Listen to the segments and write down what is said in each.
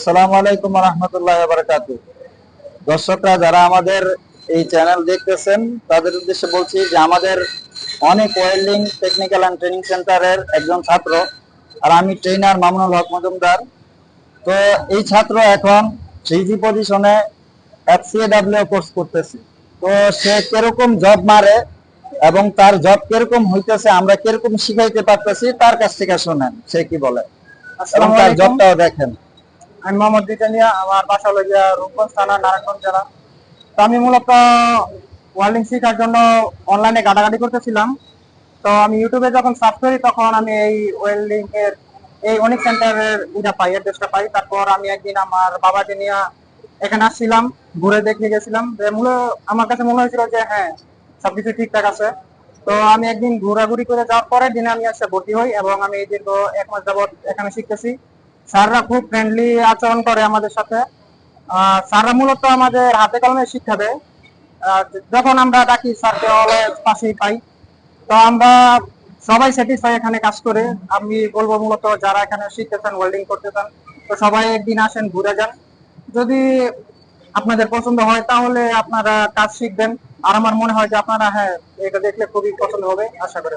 আসসালামু আলাইকুম রহমতুল্লাহ বারকাত দর্শকরা যারা আমাদের এই চ্যানেল দেখতেছেন তাদের উদ্দেশ্যে বলছি যে আমাদের অনেক ওয়েল্ডিং টেকনিক্যাল অ্যান্ড ট্রেনিং সেন্টারের একজন ছাত্র আর আমি ট্রেনার মামুনুল হক মজুমদার। তো এই ছাত্র এখন থ্রি পজিশনে এফসিএডাব্লিউ কোর্স করতেছে। তো সে কীরকম জব মারে এবং তার জব কীরকম হইতেছে আমরা কীরকম শিখাইতে পারতেছি তার কাছ থেকে শোনেন সে কি বলে। এবং তার আলাইকুম। জবটাও দেখেন। আমি মোহাম্মদ দিতানিয়া আমার বাসা হলো গিয়া রূপগঞ্জ থানা, নারায়ণগঞ্জ জেলা। তো আমি মূলত ওয়েল্ডিং শেখার জন্য অনলাইনে ঘাটাঘাটি করতেছিলাম। তো আমি ইউটিউবে যখন সার্চ করি, তখন আমি এই ওয়েল্ডিং এর, এই অনেক সেন্টারের এটা পাই অ্যাড্রেসটা পাই। তারপর আমি একদিন আমার বাবাকে নিয়ে এখানে আসছিলাম, ঘুরে দেখে গেছিলাম। যে মূল, আমার কাছে মনে হয়েছিল যে হ্যাঁ সবকিছু ঠিকঠাক আছে। তো আমি একদিন ঘোরাঘুরি করে যাওয়ার পরে দিনে আমি এসে ভর্তি হই এবং আমি এই দীর্ঘ এক মাস যাবত এখানে শিখতেছি। স্যাররা খুব ফ্রেন্ডলি আচরণ করে আমাদের সাথে। স্যাররা মূলত আমাদের হাতে কলমে শিক্ষা দেয়। যখন আমরা ডাকি, স্যারকে অলওয়েজ পাশেই পাই। তো আমরা সবাই স্যাটিসফাই এখানে কাজ করে। আমি বলব মূলত যারা এখানে শিখতেছেন ওয়েল্ডিং করতেছেন, তো সবাই একদিন আসেন, ঘুরে যান। যদি আপনাদের পছন্দ হয়, তাহলে আপনারা কাজ শিখবেন। আর আমার মনে হয় যে আপনারা হ্যাঁ এটা দেখলে খুবই পছন্দ হবে, আশা করি।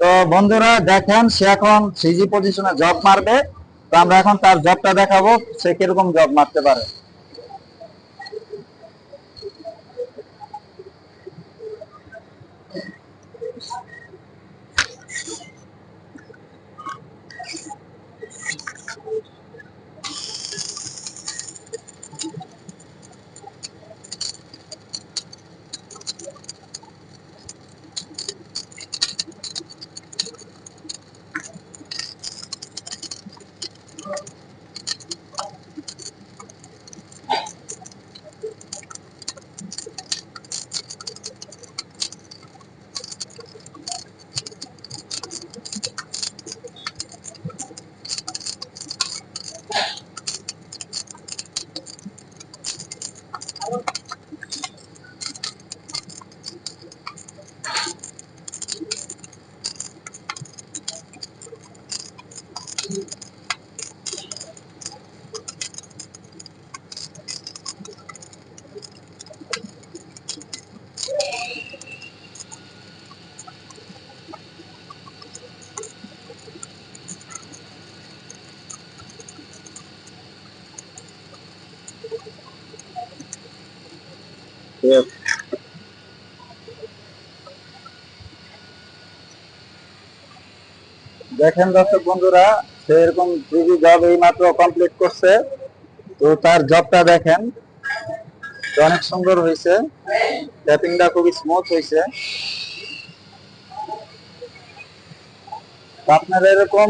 তো বন্ধুরা, দেখেন, সে এখন থ্রি পজিশনে জব মারবে। তো আমরা এখন তার জবটা দেখাবো সে কীরকম জব মারতে পারে। Yes. দেখেন দর্শক বন্ধুরা সে এরকম থ্রি জব এই মাত্র কমপ্লিট করছে। তো তার জবটা দেখেন অনেক সুন্দর হয়েছে। ট্যাপিংটা খুবই স্মুথ হয়েছে। আপনারা এরকম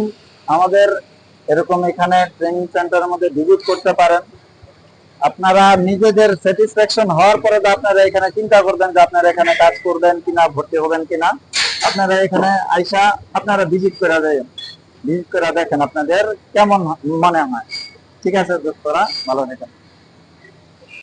আমাদের এরকম এখানে ট্রেনিং সেন্টারের মধ্যে ভিজিট করতে পারেন। আপনারা নিজেদের স্যাটিসফ্যাকশন হওয়ার পরে তো আপনারা এখানে চিন্তা করবেন যে আপনারা এখানে কাজ করবেন কিনা, ভর্তি হবেন কিনা। আপনারা এখানে আইসা আপনারা ভিজিট করে দেন ভিজিট করে দেখেন আপনাদের কেমন মনে হয়। ঠিক আছে দোস্তরা ভালো থাকেন।